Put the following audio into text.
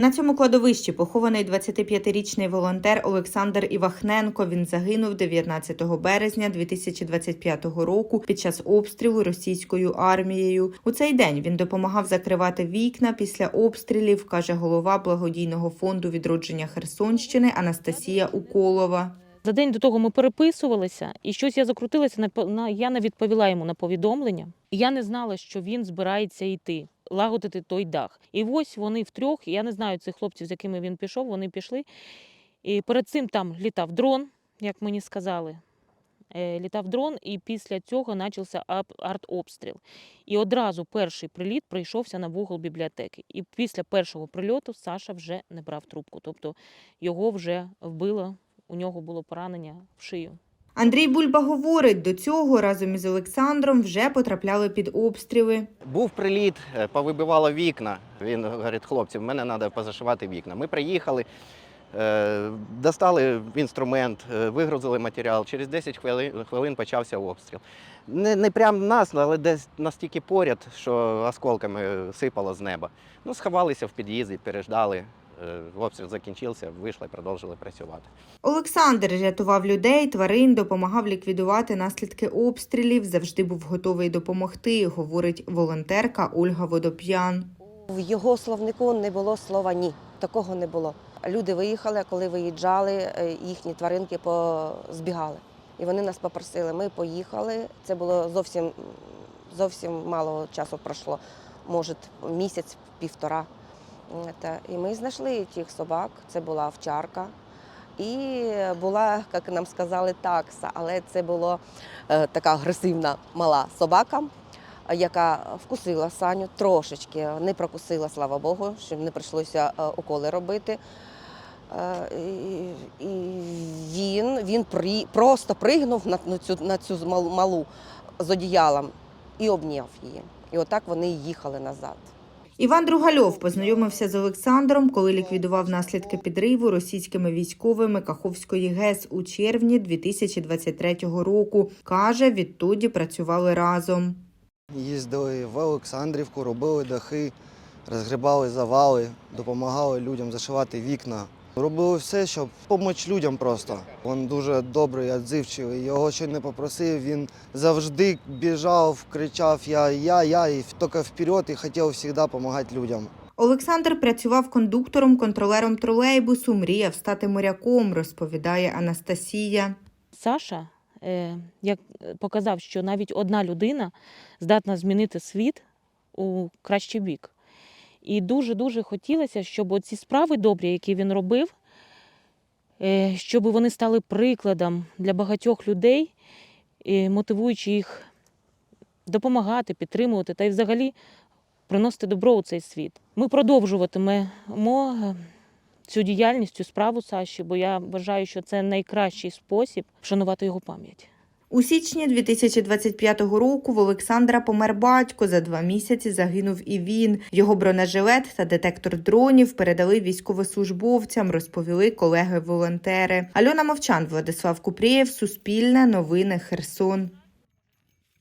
На цьому кладовищі похований 25-річний волонтер Олександр Івахненко. Він загинув 19 березня 2025 року під час обстрілу російською армією. У цей день він допомагав закривати вікна після обстрілів, каже голова благодійного фонду відродження Херсонщини Анастасія Уколова. За день до того ми переписувалися, і щось я закрутилася на, я не відповіла йому на повідомлення. Я не знала, що він збирається йти, лагодити той дах. І ось вони втрьох, я не знаю цих хлопців, з якими він пішов, вони пішли. І перед цим там літав дрон, як мені сказали. Е, Літав дрон, і після цього почався артобстріл. І одразу перший приліт прийшовся на вугол бібліотеки. І після першого прильоту Саша вже не брав трубку. Тобто його вже вбило, у нього було поранення в шию. Андрій Бульба говорить, до цього разом із Олександром вже потрапляли під обстріли. Був приліт, е, повибивало вікна. Він говорить, хлопці, в мене треба позашивати вікна. Ми приїхали, е, достали інструмент, е, вигрузили матеріал. Через 10 хвилин, почався обстріл. Не, не прямо нас, але десь настільки поряд, що осколками сипало з неба. Ну, сховалися в під'їзді, переждали. Е, Обстріл закінчився, вийшли і продовжили працювати. Олександр рятував людей, тварин, допомагав ліквідувати наслідки обстрілів, завжди був готовий допомогти, говорить волонтерка Ольга Водоп'ян. В його словнику не було слова ні. Такого не було. Люди виїхали, коли виїжджали, е, їхні тваринки позбігали. І вони нас попросили. Ми поїхали. Це було зовсім зовсім мало часу пройшло, може, місяць, півтора. Та, і ми знайшли тих собак. Це була овчарка. І була, як нам сказали, такса, але це була е, така агресивна мала собака, яка вкусила Саню трошечки, не прокусила, слава Богу, щоб не прийшлося е, уколи робити. Е, І, він, він при, просто пригнув на цю, на цю малу з одіялом і обняв її. І отак вони їхали назад. Іван Другальов познайомився з Олександром, коли ліквідував наслідки підриву російськими військовими Каховської ГЕС у червні 2023 року. Каже, відтоді працювали разом. Їздили в Олександрівку, робили дахи, розгрібали завали, допомагали людям зашивати вікна. Робили все, щоб допомогти людям просто. Він дуже добрий, відзивчивий. Його що не попросив, він завжди біжав, кричав Я, я, я, і тільки вперед і хотів завжди допомагати людям. Олександр працював кондуктором, контролером тролейбусу, мріяв стати моряком, розповідає Анастасія. Саша е, як показав, що навіть одна людина здатна змінити світ у кращий бік. І дуже-дуже хотілося, щоб ці справи добрі, які він робив, е, щоб вони стали прикладом для багатьох людей, мотивуючи їх допомагати, підтримувати та й взагалі приносити добро у цей світ. Ми продовжуватимемо е, цю діяльність, цю справу Саші, бо я вважаю, що це найкращий спосіб вшанувати його пам'ять. У січні 2025 року в Олександра помер батько. За два місяці загинув і він. Його бронежилет та детектор дронів передали військовослужбовцям, розповіли колеги-волонтери. Альона Мовчан, Владислав Купрієв, Суспільне, Новини Херсон.